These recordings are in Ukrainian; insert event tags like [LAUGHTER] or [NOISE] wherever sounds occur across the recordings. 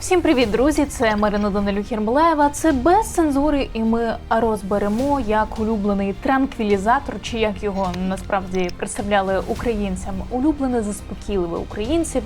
Всім привіт, друзі! Це Марина Данилюк Єрмолаєва. Це без цензури, і ми розберемо як улюблений транквілізатор, чи як його насправді представляли українцям. Улюблене заспокійливе українців.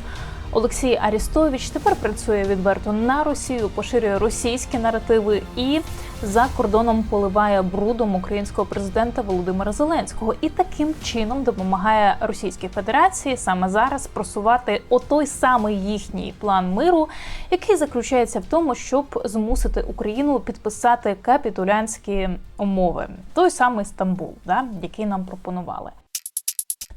Олексій Арістович тепер працює відверто на Росію, поширює російські наративи і за кордоном поливає брудом українського президента Володимира Зеленського і таким чином допомагає Російській Федерації саме зараз просувати отой самий їхній план миру, який заключається в тому, щоб змусити Україну підписати капітулянські умови, той самий Стамбул, да, який нам пропонували.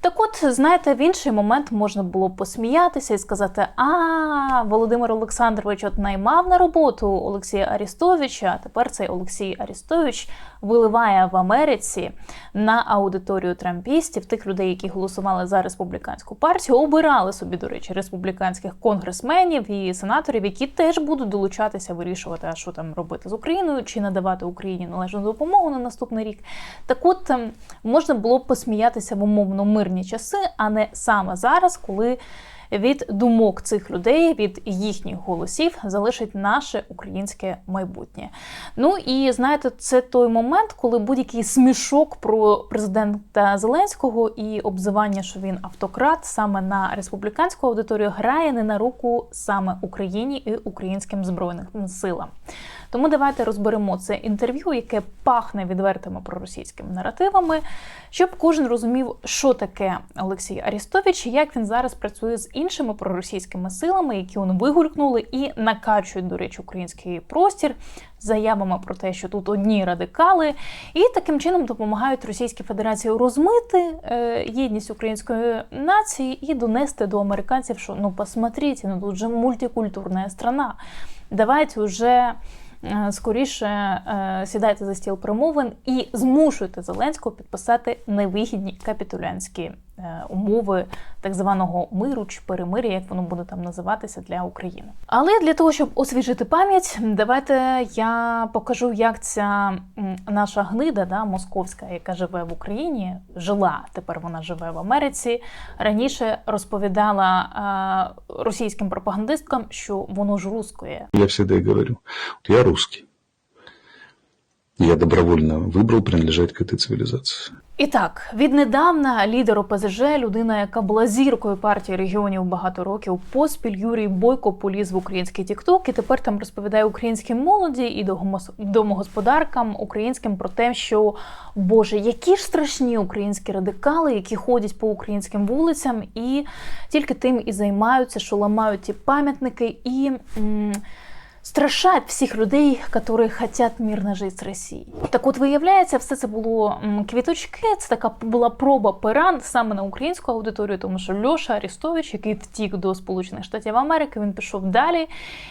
Так от, знаєте, в інший момент можна було посміятися і сказати: А, Володимир Олександрович от наймав на роботу Олексія Арістовича, а тепер цей Олексій Арістович виливає в Америці на аудиторію трампістів, тих людей, які голосували за республіканську партію, обирали собі, до речі, республіканських конгресменів і сенаторів, які теж будуть долучатися вирішувати, а що там робити з Україною, чи надавати Україні належну допомогу на наступний рік. Так от ем, можна було посміятися в умовно мирні часи, а не саме зараз, коли від думок цих людей, від їхніх голосів залишить наше українське майбутнє. Ну і знаєте, це той момент, коли будь-який смішок про президента Зеленського і обзивання, що він автократ саме на республіканську аудиторію грає не на руку саме Україні і українським збройним силам. Тому давайте розберемо це інтерв'ю, яке пахне відвертими проросійськими наративами, щоб кожен розумів, що таке Олексій Арістович як він зараз працює з іншими проросійськими силами, які вони вигулькнули і накачують, до речі, український простір заявами про те, що тут одні радикали, і таким чином допомагають Російській Федерації розмити е, єдність української нації і донести до американців, що ну посмотрите, ну тут же мультикультурна страна. Давайте вже е, скоріше е, сідайте за стіл промовин і змушуйте Зеленського підписати невигідні капітулянські е, умови так званого миру чи перемир'я, як воно буде там називатися для України. Але для того, щоб освіжити пам'ять, давайте я покажу, як ця наша гнида, да, московська, яка живе в Україні, жила тепер вона живе в Америці. Раніше розповідала е, російським пропагандисткам, що воно ж русское. Я всегда и говорю, вот я русский. Я добровольно выбрал принадлежать к этой цивилизации. І так, віднедавна лідер ОПЗЖ, людина, яка була зіркою партії регіонів багато років поспіль, Юрій Бойко поліз в український Тікток і тепер там розповідає українській молоді і домогос- домогосподаркам українським про те, що Боже, які ж страшні українські радикали, які ходять по українським вулицям, і тільки тим і займаються, що ламають ті пам'ятники і. м, страшать всіх людей, які хочуть мирно жити з Росією. Так от виявляється, все це було квіточки. Це така була проба пера саме на українську аудиторію, тому що Льоша Арістович, який втік до Сполучених Штатів Америки, він пішов далі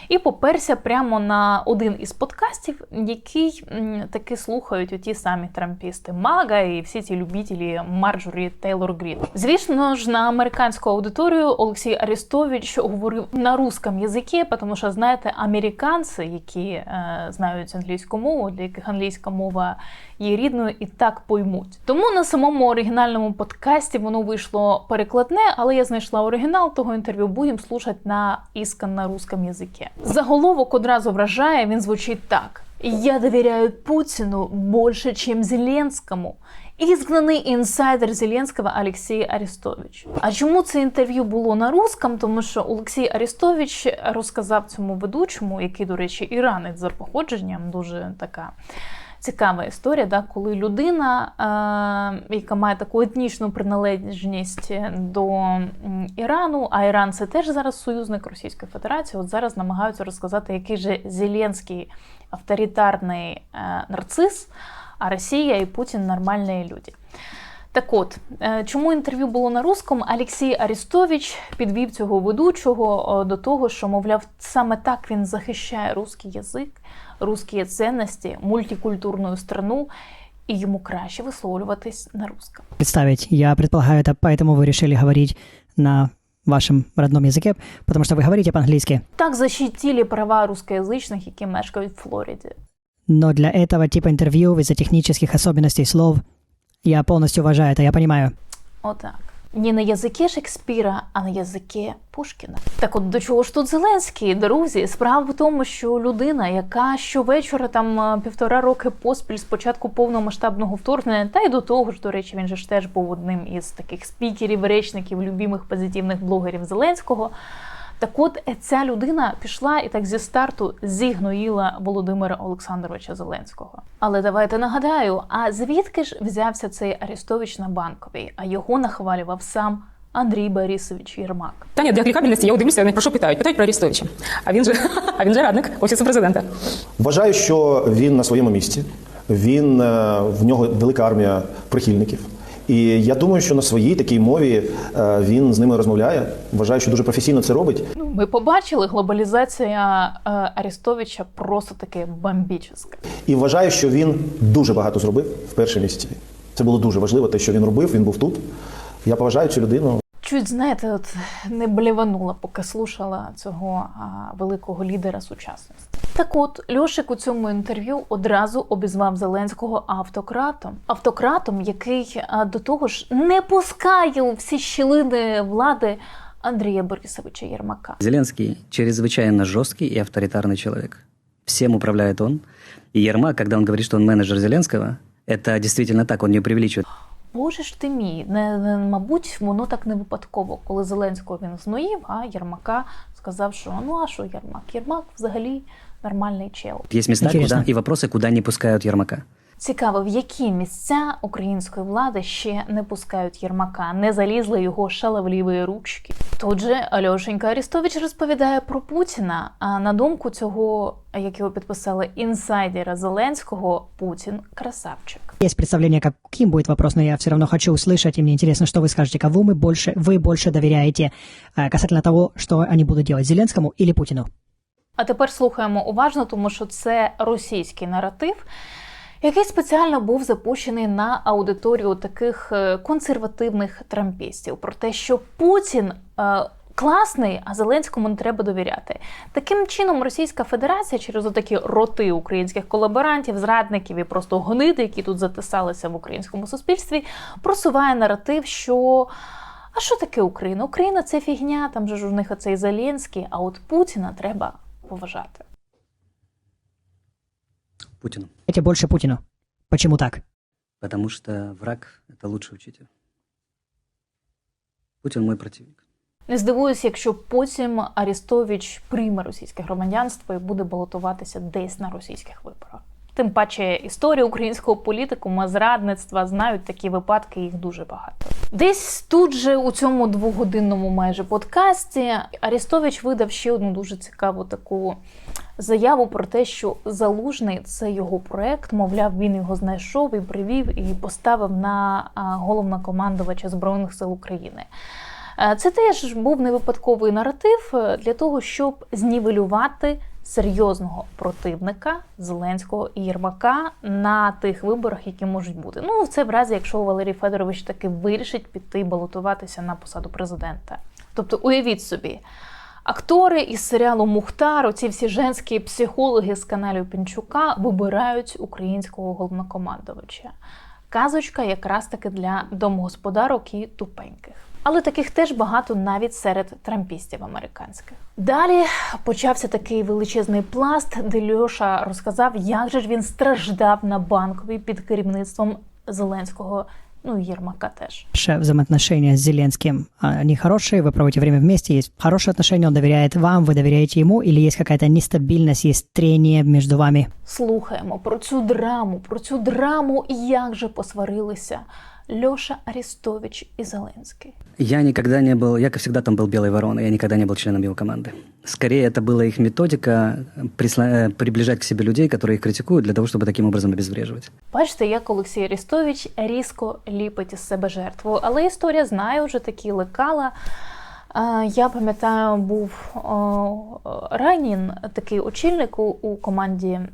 і поперся прямо на один із подкастів, який таки слухають оті самі трампісти Мага і всі ці любителі Марджорі Тейлор Грін. Звісно ж, на американську аудиторію Олексій Арістович говорив на русском язикі, тому що знаєте, американці, які е, знають англійську мову, для яких англійська мова є рідною, і так поймуть. Тому на самому оригінальному подкасті воно вийшло перекладне, але я знайшла оригінал того інтерв'ю. Будемо слухати на ісканно русском язикі. Заголовок одразу вражає. Він звучить так: Я довіряю Путіну більше, ніж Зеленському. Ізгнаний інсайдер Зеленського Олексій Арістович. А чому це інтерв'ю було на русском? Тому що Олексій Арістович розказав цьому ведучому, який, до речі, іранець за походженням, дуже така цікава історія, да, коли людина, е, яка має таку етнічну приналежність до Ірану, а Іран це теж зараз союзник Російської Федерації, от зараз намагаються розказати, який же Зеленський авторитарний е, нарцис, а Росія і Путін нормальні люди. Так от, е, чому інтерв'ю було на русском? Олексій Арістович підвів цього ведучого е, до того, що, мовляв, саме так він захищає русський язик, русські цінності, мультикультурну страну, і йому краще висловлюватись на русском. представить. Я предполагаю, это поэтому вы решили говорить на вашем родном языке, потому что вы говорите по-английски. Так защитили права русскоязичних, які мешкають в Флориді. Но для этого типа интервью из-за технических особенностей слов я полностью уважаю это, я понимаю. Отак. не на язикі Шекспіра, а на язикі Пушкіна. Так от до чого ж тут Зеленський, друзі? Справа в тому, що людина, яка щовечора там е, півтора роки поспіль з початку повномасштабного вторгнення, та й до того ж, до речі, він же ж теж був одним із таких спікерів, речників, любимих позитивних блогерів Зеленського. Так от е, ця людина пішла і так зі старту зігноїла Володимира Олександровича Зеленського. Але давайте нагадаю: а звідки ж взявся цей Арестович на банковій? А його нахвалював сам Андрій Борисович Єрмак. Питання для клікабельності, я дивлюся, про що питають? Питають про Арестовича. А він же, [LAUGHS] а він же радник офісу президента. Вважаю, що він на своєму місці. Він е, в нього велика армія прихильників. І я думаю, що на своїй такій мові е, він з ними розмовляє. Вважаю, що дуже професійно це робить. Ну, ми побачили, глобалізація Арістовича просто таки бомбічна. І вважаю, що він дуже багато зробив в першій місці. Це було дуже важливо, те, що він робив. Він був тут. Я поважаю цю людину Чуть знаєте, от не бліванула, поки слушала цього а, великого лідера сучасності. Так от Льошик у цьому інтерв'ю одразу обізвав Зеленського автократом. Автократом, який а, до того ж не пускає у всі щілини влади Андрія Борисовича Єрмака. Зеленский чрезвычайно жесткий и авторитарный человек. Всем управляет он. И Ермак, когда он говорит, что он менеджер Зеленского, это действительно так, он не преувеличивает. Боже ж ти мій, не, не мабуть, воно так не випадково, коли Зеленського він зноїв, а Єрмака сказав, що ну а що Єрмак? Єрмак взагалі нормальний чел. Є міста, куди куда, питання, куди не пускають Ермака. Цікаво, в які місця української влади ще не пускають Єрмака, не залізли його шаловліві ручки. Тут же Альошенька Арістович розповідає про Путіна. А на думку цього, як його підписали інсайдера Зеленського, Путін красавчик. Есть представление, каким будет вопрос, но я все равно хочу услышать, и мне интересно, что вы скажете, кого мы больше, вы больше доверяете э, касательно того, что они будут делать, Зеленскому или Путину? А тепер слухаємо уважно, тому що це російський наратив, який спеціально був запущений на аудиторію таких е, консервативних трампістів про те, що Путін. е, Класний, а Зеленському не треба довіряти. Таким чином, Російська Федерація через отакі роти українських колаборантів, зрадників і просто гниди, які тут затисалися в українському суспільстві, просуває наратив, що а що таке Україна? Україна це фігня, там же ж у них оцей Зеленський, а от Путіна треба поважати. Путину. Эти больше Путину. Почему так? Потому что враг – это лучший учитель. Путин мой противник. Не здивуюсь, якщо потім Арістович прийме російське громадянство і буде балотуватися десь на російських виборах. Тим паче історія українського політикуму, зрадництва знають такі випадки, їх дуже багато. Десь тут же у цьому двогодинному майже подкасті Арістович видав ще одну дуже цікаву таку заяву про те, що залужний це його проект. Мовляв, він його знайшов і привів і поставив на головнокомандувача збройних сил України. Е, Це теж був не випадковий наратив е, для того, щоб знівелювати серйозного противника Зеленського і Єрмака на тих виборах, які можуть бути. Ну, це в разі, якщо Валерій Федорович таки вирішить піти балотуватися на посаду президента. Тобто, уявіть собі, актори із серіалу Мухтар, оці всі женські психологи з каналів Пінчука вибирають українського головнокомандувача. Казочка якраз таки для домогосподарок і тупеньких. Але таких теж багато навіть серед трампістів американських. Далі почався такий величезний пласт, де Льоша розказав, як же ж він страждав на банковій під керівництвом Зеленського, ну Ермака. Ваши взаимоотношения с Зеленским, а, они хорошие, вы проводите время вместе, есть хорошие отношения, он доверяет вам, вы доверяете ему, или есть какая-то нестабильность, есть трение между вами? Слухаємо про цю драму, про цю драму і як же посварилися Льоша Арістович і Зеленський. Я никогда не был, я, как всегда, там был белой вороной, я никогда не был членом его команды. Скорее, это была их методика присла- э, приближать к себе людей, которые их критикуют, для того, чтобы таким образом обезвреживать. Бачите, як Олексій Арістович різко ліпить із себе жертву. Але історія знає вже такі лекала. Е, Я пам'ятаю, був о, Ранін, такий очільник у, у команді е,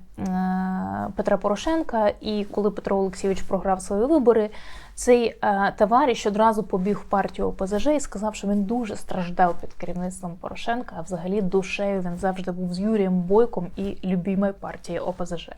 Петра Порошенка. І коли Петро Олексійович програв свої вибори, цей е, товариш одразу побіг в партію ОПЗЖ і сказав, що він дуже страждав під керівництвом Порошенка. А взагалі душею він завжди був з Юрієм Бойком і любимою партією ОПЗЖ.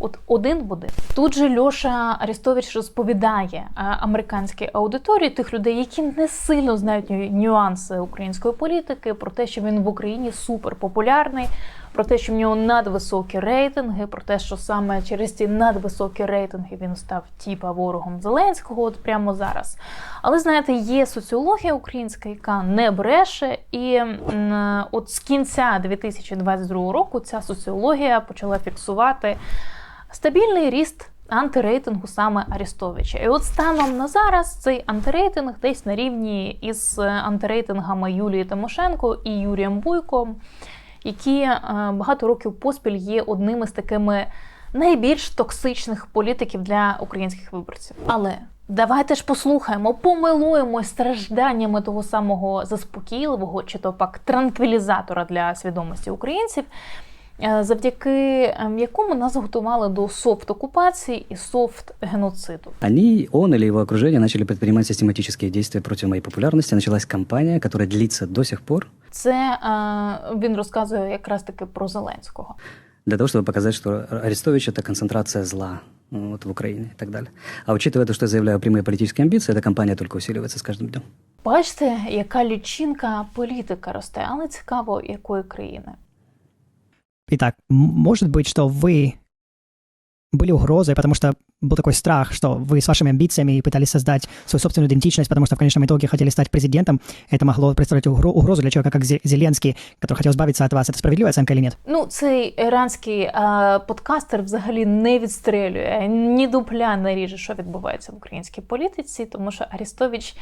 От один один. Тут же Льоша Арістович розповідає е, американській аудиторії тих людей, які не сильно знають нюанси української політики, про те, що він в Україні суперпопулярний, про те, що в нього надвисокі рейтинги, про те, що саме через ці надвисокі рейтинги він став тіпа ворогом Зеленського, от прямо зараз. Але знаєте, є соціологія українська, яка не бреше, і от з кінця 2022 року ця соціологія почала фіксувати стабільний ріст антирейтингу саме Арістовича. І от станом на зараз цей антирейтинг десь на рівні із антирейтингами Юлії Тимошенко і Юрієм Буйком, які е, багато років поспіль є одними з такими найбільш токсичних політиків для українських виборців. Але давайте ж послухаємо, помилуємось стражданнями того самого заспокійливого чи то пак транквілізатора для свідомості українців, завдяки ем, якому нас готували до софт-окупації і софт-геноциду. Они, он или его окружение начали предпринимать систематические действия против моей популярности. Началась кампания, которая длится до сих пор, Це е, він розказує якраз таки про Зеленського. для того, чтобы показать, что Арестович – это концентрация зла ну, вот, в Украине и так далее. А учитывая то, что я заявляю прямые политические амбиции, эта кампания только усиливается с каждым днем. Бачите, яка лічинка політика росте, але цікаво, якої країни. Итак, м- может быть, что вы были угрозой, потому что был такой страх, что вы с вашими амбициями пытались создать свою собственную идентичность, потому что в конечном итоге хотели стать президентом. Это могло представлять угро- угрозу для человека, как Зе- Зеленский, который хотел избавиться от вас. Это справедливая оценка или нет? Ну, цей іранський е, подкастер взагалі не відстрелює, ні дупля не ріже, що відбувається в українській політиці, тому що Арістович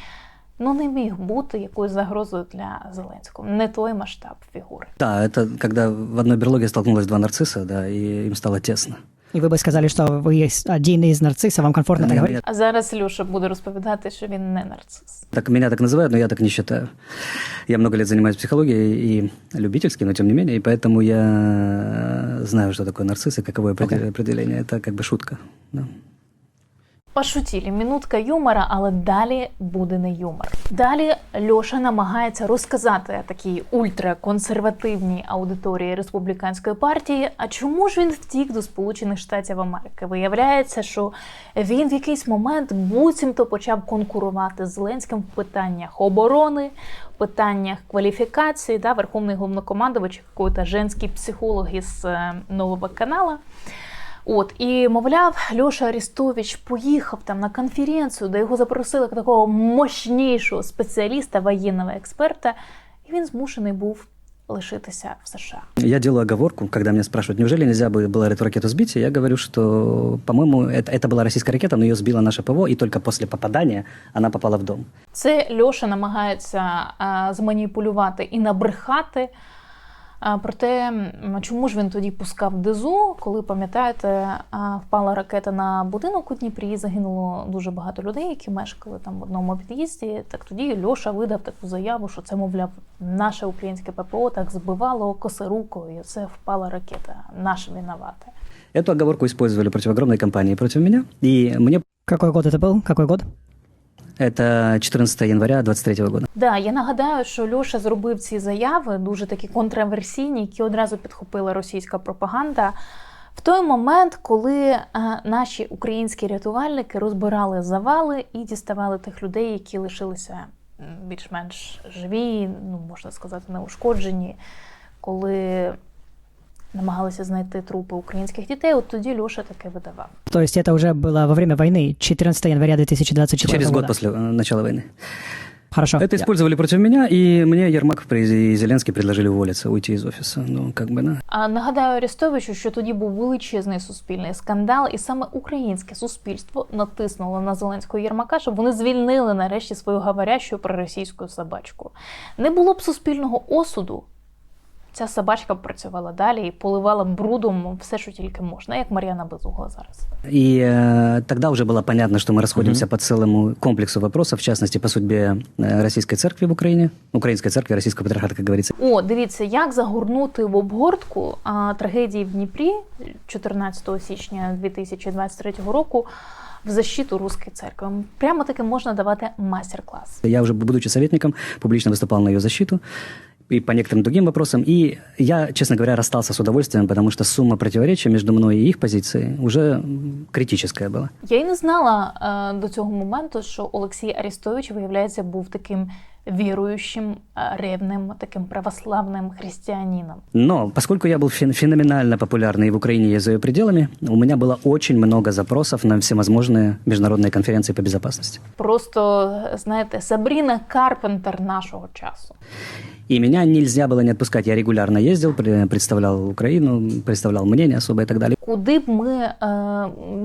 ну не міг бути якоюсь загрозою для Зеленського. Не той масштаб фігури. Да, это когда в одной берлоге столкнулось два нарцисса, да, и им стало тесно. И вы бы сказали, что вы есть один из нарциссов, вам комфортно так Меня- говорить? А зараз Люша буде розповідати, що він не нарцис. Так, меня так называют, но я так не считаю. Я много лет занимаюсь психологией и любительски, но тем не менее, и поэтому я знаю, что такое нарцисс и каковое определ- определение. Это как бы шутка. Да. Пошутілі, мінутка юмора, але далі буде не юмор. Далі Льоша намагається розказати такій ультраконсервативній аудиторії республіканської партії. А чому ж він втік до Сполучених Штатів Америки? Виявляється, що він в якийсь момент буцімто почав конкурувати з Зеленським в питаннях оборони, питаннях кваліфікації. Да, Верховний головнокомандувач, який-то женський психолог із е, нового канала. От і мовляв, Льоша Арістович поїхав там на конференцію, де його запросили як такого мощнішого спеціаліста, воєнного експерта, і він змушений був лишитися в США. Я делаю оговорку, когда меня спрашивают, неужели нельзя бы было эту ракету сбить, и я говорю, что, по-моему, это, это была российская ракета, но ее сбила наше ПВО, и только после попадания она попала в дом. Це Льоша намагається а, зманіпулювати і набрехати. А, проте, м, чому ж він тоді пускав дизу, коли пам'ятаєте, а, впала ракета на будинок у Дніпрі, і загинуло дуже багато людей, які мешкали там в одному під'їзді. Так тоді Льоша видав таку заяву, що це, мовляв, наше українське ППО так збивало косорукою, і це впала ракета. Наше винувате. Эту оговорку использовали против огромной компании, против меня, и мне Какой год это был? Какой год? Это 14 января 23 года. Да, я нагадаю, що Льоша зробив ці заяви дуже такі контроверсійні, які одразу підхопила російська пропаганда. В той момент, коли е, наші українські рятувальники розбирали завали і діставали тих людей, які лишилися більш-менш живі, ну можна сказати, неушкоджені, коли намагалися знайти трупи українських дітей, от тоді Льоша таке видавав. То есть это уже было во время войны, 14 января 2024 Через года. год после э, начала войны. Хорошо. Это использовали против меня, и мне Ермак и Зеленский предложили уволиться, уйти из офиса. Ну, как бы, да. А нагадаю Арестовичу, що тоді був величезний суспільний скандал, і саме українське суспільство натиснуло на Зеленського Єрмака, щоб вони звільнили нарешті свою говорящу проросійську собачку. Не було б суспільного осуду. Ця собачка б працювала далі і поливала брудом все, що тільки можна, як Мар'яна Безугла зараз. И э, тогда уже было понятно, что мы расходимся по целому комплексу вопросов, в частности, по судьбе э, Российской Церкви в Украине, Украинской Церкви, Российского Патриархата, как говорится. О, дивіться, як загорнути в обгортку а, трагедії в Дніпрі 14 січня 2023 року в защиту Руської церкви. Прямо таки можна давати майстер-клас. Я уже, будучи советником, публично выступал на ее защиту. и по некоторым другим вопросам. И я, честно говоря, расстался с удовольствием, потому что сумма противоречий между мной и их позицией уже м, критическая была. Я й не знала е, до цього моменту, що Олексій Арістович, виявляється, був таким віруючим, е, ревним, таким православним християнином. Но поскольку я был фен- феноменально популярный и в Украине, и за ее пределами, у меня было очень много запросов на всевозможные международные конференции по безопасности. Просто, знаєте, Сабріна Карпентер нашого часу. И меня нельзя было не отпускать. Я регулярно ездил, пре- представлял Украину, представлял мнение особое и так далее. Куди б ми е,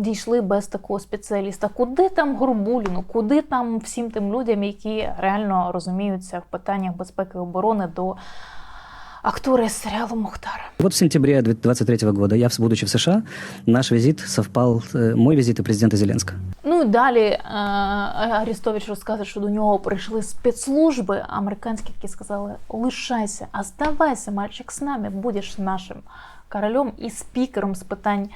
дійшли без такого спеціаліста? Куди там Горбуліну? Куди там всім тим людям, які реально розуміються в питаннях безпеки і оборони до актора з серіалу Мухтар? Вот в сентябре 2023 года, я, будучи в США, наш визит совпал, э, мой визит и президента Зеленского. Ну і далі е, Арістович розказує, що до нього прийшли спецслужби американські, які сказали: лишайся, а здавайся, мальчик, з нами, будеш нашим королем і спікером з питань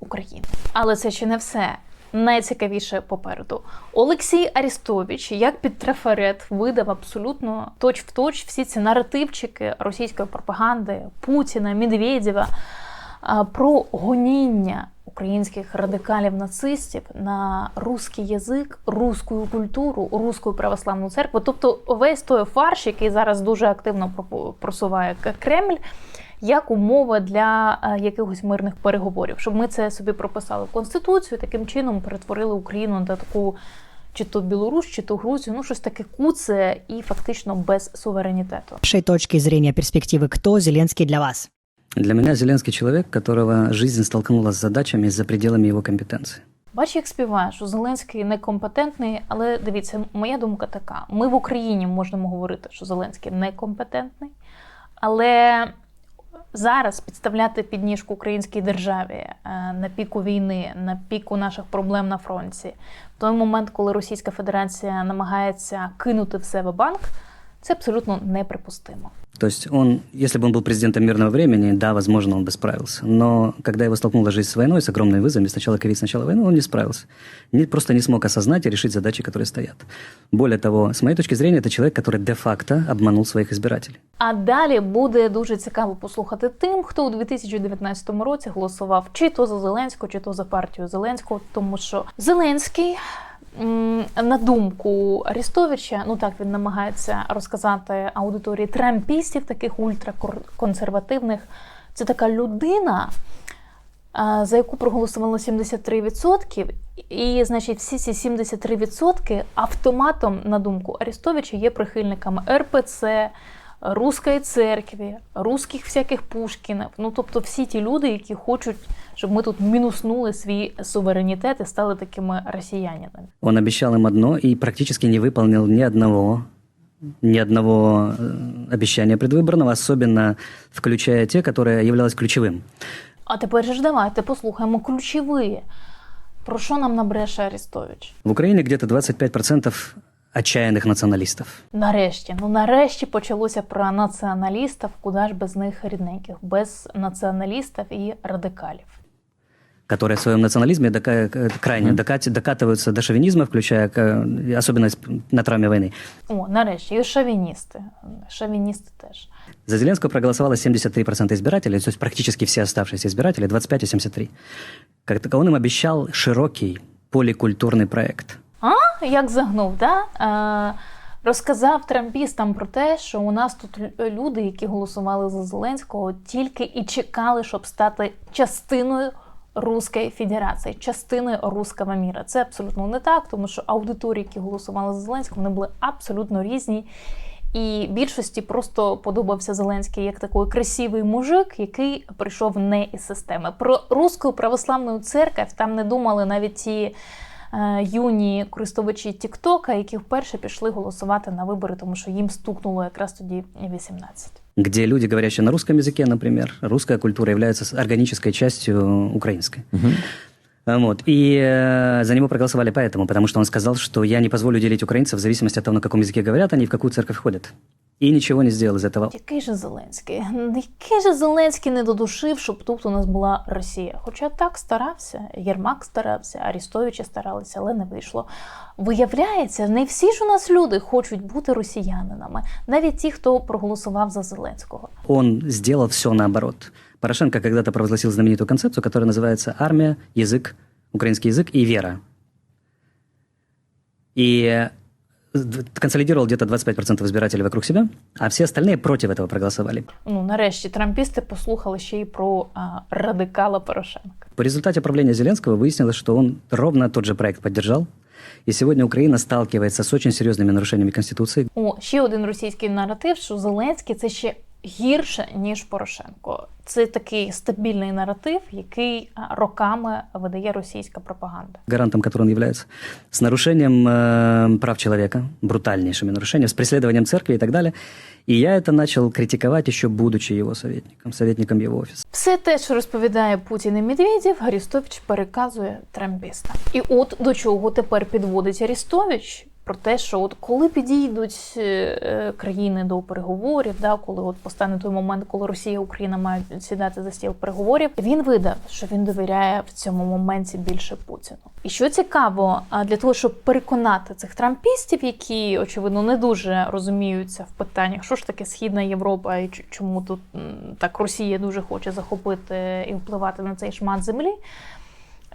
України. Але це ще не все. Найцікавіше попереду. Олексій Арістович, як під трафарет, видав абсолютно точ-в-точ всі ці наративчики російської пропаганди Путіна, Медведєва про гоніння українських радикалів-нацистів на русський язик, русську культуру, русську православну церкву. Тобто весь той фарш, який зараз дуже активно просуває Кремль. Як умова для е, якихось мирних переговорів, щоб ми це собі прописали в конституцію, таким чином перетворили Україну на таку чи то Білорусь, чи то Грузію, ну щось таке куце і фактично без суверенітету. С вашей точки зрения перспективы, кто Зеленский для вас? Для меня Зеленский человек, которого жизнь столкнула с задачами за пределами его компетенции. Бач, як співає, що Зеленський некомпетентний, але дивіться, моя думка така: ми в Україні можемо говорити, що Зеленський некомпетентний, але зараз підставляти підніжку українській державі е, на піку війни, на піку наших проблем на фронті, в той момент, коли Російська Федерація намагається кинути в себе банк, це абсолютно неприпустимо. То есть он, если бы он был президентом мирного времени, да, возможно, он бы справился. Но когда его столкнула жизнь с войной, с огромными вызовами, сначала ковид, сначала война, он не справился. Не, просто не смог осознать и решить задачи, которые стоят. Более того, с моей точки зрения, это человек, который де-факто обманул своих избирателей. А далі буде дуже цікаво послухати тим, хто у 2019 році голосував чи то за Зеленського, чи то за партію Зеленського, тому що Зеленський. на думку Арістовича, ну так він намагається розказати аудиторії трампістів, таких ультраконсервативних. Це така людина, за яку проголосувало 73%, і, значить, всі ці 73% автоматом, на думку Арістовича, є прихильниками РПЦ, Руської церкви, русських всяких Пушкінів. Ну, тобто всі ті люди, які хочуть, щоб ми тут мінуснули свій суверенітет і стали такими росіянинами. Он обещал им одно и практически не выполнил ни одного ни одного э, обещания предвыборного, особенно включая те, которые являлось ключевым. А тепер же ж давайте послухаємо ключові. Про що нам набреше Арістович? В Украине где-то 25% отчаянных националистов. Нарешті, ну нарешті почалося про націоналістів, куди ж без них рідненьких, без націоналістів і радикалів. которые в своем национализме дока- э, крайне докати- докатываются до шовинизма, включая э, особенно с- на травме войны. О, нарешті, і шовіністи. Шовіністи теж. За Зеленского проголосовало 73% избирателей, то есть практически все оставшиеся избиратели, 25 и 73. Как так он им обещал широкий поликультурный проект. а, як загнув, да? Е, розказав трампістам про те, що у нас тут люди, які голосували за Зеленського, тільки і чекали, щоб стати частиною Руської Федерації, частиною руського міра. Це абсолютно не так, тому що аудиторії, які голосували за Зеленського, вони були абсолютно різні. І більшості просто подобався Зеленський як такий красивий мужик, який прийшов не із системи. Про руську православну церкву там не думали навіть ті юні користувачі Тіктока, які вперше пішли голосувати на вибори, тому що їм стукнуло якраз тоді 18. где люди, говорящие на русском языке, например, русская культура является с- органической частью украинской. А, Вот. И э, за него проголосовали поэтому, потому что он сказал, что я не позволю делить украинцев в зависимости от того, на каком языке говорят они и в какую церковь ходят. И ничего не сделал из этого. Який же Зеленський? Який же Зеленський не додушив, щоб тут у нас була Росія? Хоча так старався, Єрмак старався, Арістовичі старалися, але не вийшло. Виявляється, не всі ж у нас люди хочуть бути росіянинами, навіть ті, хто проголосував за Зеленського. Он сделал все наоборот. Порошенко когда-то провозгласил знаменитую концепцию, которая называется «Армия, язык, украинский язык и вера». И э, консолидировал где-то 25% избирателей вокруг себя, а все остальные против этого проголосовали. Ну нарешті трампісти послухали ще й про а, радикала Порошенка. По результате правления Зеленского выяснилось, что он ровно тот же проект поддержал. И сегодня Украина сталкивается с очень серьезными нарушениями Конституции. О, ще один російський наратив, що Зеленський це ще гірше ніж Порошенко. Це такий стабільний наратив, який а, роками видає російська пропаганда. гарантом, которым он является, с нарушением э, прав человека, брутальнейшими нарушениями, с преследованием церкви и так далее. И я это начал критиковать еще будучи его советником, советником его офиса. Все те, що розповідає Путін і Медведєв, Арістович переказує трампістам. І от до чого тепер підводить Арістович? Про те, що от коли підійдуть е, е, країни до переговорів, да, коли от постане той момент, коли Росія і Україна мають сідати за стіл переговорів, він видав, що він довіряє в цьому моменті більше Путіну. І що цікаво, для того, щоб переконати цих трампістів, які очевидно не дуже розуміються в питаннях, що ж таке Східна Європа і чому тут так Росія дуже хоче захопити і впливати на цей шмат землі.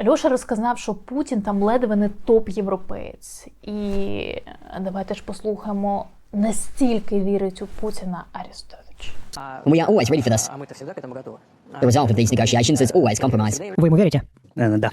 Льоша розказав, що Путін там ледве не топ-європеєць. І давайте ж послухаємо, настільки вірить у Путіна Арістович. We are always ready for this. А мы-то всегда к этому готовы. The result of these negotiations is always compromise. Вы ему верите? Э, да.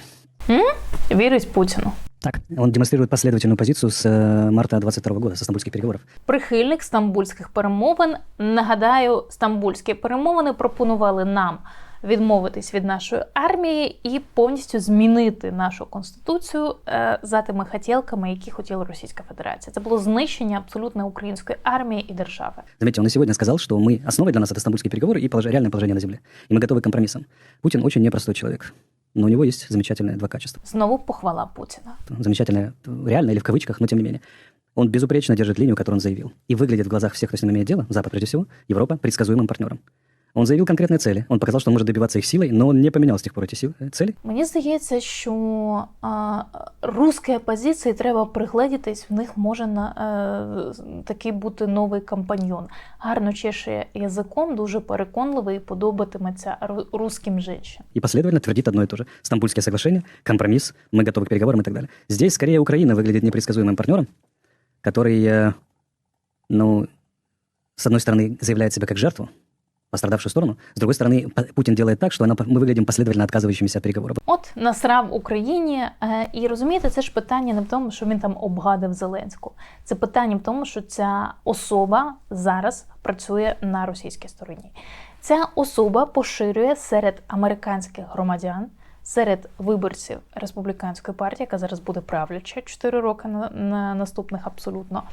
Вірить Путіну. Так. Он демонстрирует последовательную позицию с э, марта 22 года, со стамбульских переговоров. Прихильник стамбульських перемовин. Нагадаю, стамбульські перемовини пропонували нам відмовитись від нашої армії і повністю змінити нашу конституцію е, за тими хотілками, які хотіла Російська Федерація. Це було знищення абсолютно української армії і держави. Заметьте, он и сегодня сказал, что мы, основой для нас это стамбульские переговоры и полож- реальное положение на земле. И мы готовы к компромиссам. Путин очень непростой человек, но у него есть замечательные два качества. Знову похвала Путіна. Замечательное, реально или в кавычках, но тем не менее. Он безупречно держит линию, которую он заявил. И выглядит в глазах всех, кто с ним имеет дело, Запад прежде всего, Европа, предсказуемым партнером. Он заявил конкретные цели. Он показал, что может добиваться их силой, но он не поменял с тех пор эти силы, э, цели. Мені здається, що а, русські опозиції треба пригледітись, в них може на, е, такий бути новий компаньйон. Гарно чеше язиком, дуже переконливий і подобатиметься ру- русським жінкам. И последовательно твердит одно и то же. Стамбульские соглашения, компромисс, мы готовы к переговорам и так далее. Здесь скорее Украина выглядит непредсказуемым партнером, который, э, ну, с одной стороны, заявляет себя как жертву, пострадавшую сторону, с другой стороны, П- Путин делает так, что она, мы выглядим последовательно отказывающимися от переговоров. От насрав Україні, е, і розумієте, це ж питання не в тому, що він там обгадив Зеленську. Це питання в тому, що ця особа зараз працює на російській стороні. Ця особа поширює серед американських громадян, серед виборців республіканської партії, яка зараз буде правляча 4 роки на, на наступних абсолютно.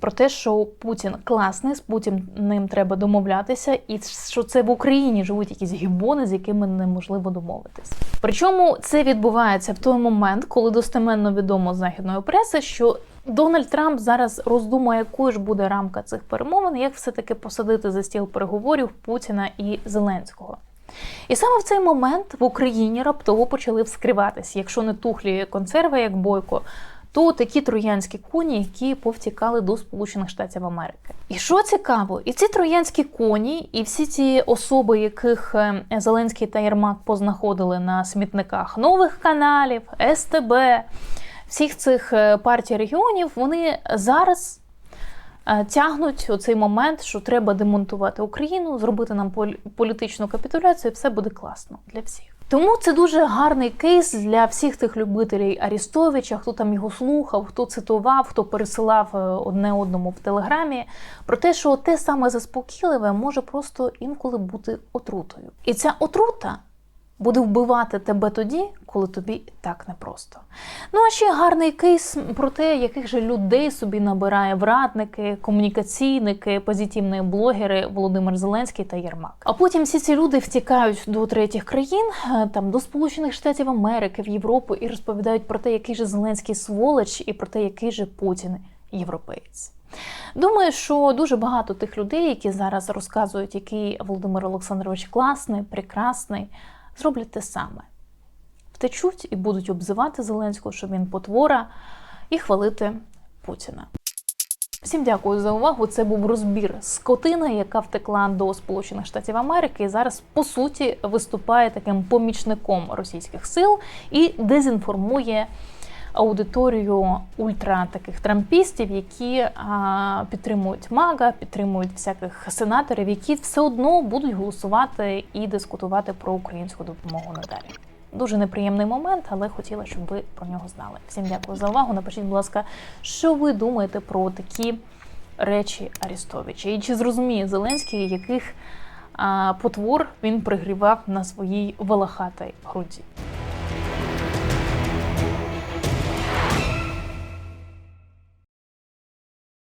Про те, що Путін класний, з Путіним треба домовлятися, і що це в Україні живуть якісь гібони, з якими неможливо домовитись. Причому це відбувається в той момент, коли достеменно відомо з західної преси, що Дональд Трамп зараз роздумує, якою ж буде рамка цих перемовин, як все-таки посадити за стіл переговорів Путіна і Зеленського. І саме в цей момент в Україні раптово почали вскриватися, якщо не тухлі консерви, як бойко, то такі троянські коні, які повтікали до Сполучених Штатів Америки. І що цікаво, і ці троянські коні, і всі ці особи, яких е, Зеленський та Єрмак познаходили на смітниках нових каналів, СТБ, всіх цих е, партій регіонів, вони зараз е, тягнуть оцей момент, що треба демонтувати Україну, зробити нам полі- політичну капітуляцію, і все буде класно для всіх. Тому це дуже гарний кейс для всіх тих любителів Арістовича, хто там його слухав, хто цитував, хто пересилав е, одне одному в телеграмі. Про те, що те саме заспокійливе може просто інколи бути отрутою. І ця отрута буде вбивати тебе тоді, коли тобі так непросто. Ну а ще гарний кейс про те, яких же людей собі набирає врадники, комунікаційники, позитивні блогери Володимир Зеленський та Єрмак. А потім всі ці люди втікають до третіх країн, е, там до Сполучених Штатів Америки, в Європу і розповідають про те, який же Зеленський сволоч, і про те, який же Путін європеєць. Думаю, що дуже багато тих людей, які зараз розказують, який Володимир Олександрович класний, прекрасний, зроблять те саме. Втечуть і будуть обзивати Зеленського, що він потвора, і хвалити Путіна. Всім дякую за увагу. Це був розбір скотини, яка втекла до Сполучених Штатів Америки і зараз по суті виступає таким помічником російських сил і дезінформує аудиторію ультра таких трампістів, які а, підтримують Мага, підтримують всяких сенаторів, які все одно будуть голосувати і дискутувати про українську допомогу надалі. Дуже неприємний момент, але хотіла, щоб ви про нього знали. Всім дякую за увагу. Напишіть, будь ласка, що ви думаєте про такі речі Арістовича? І чи зрозуміє Зеленський, яких а, потвор він пригрівав на своїй волохатій груді?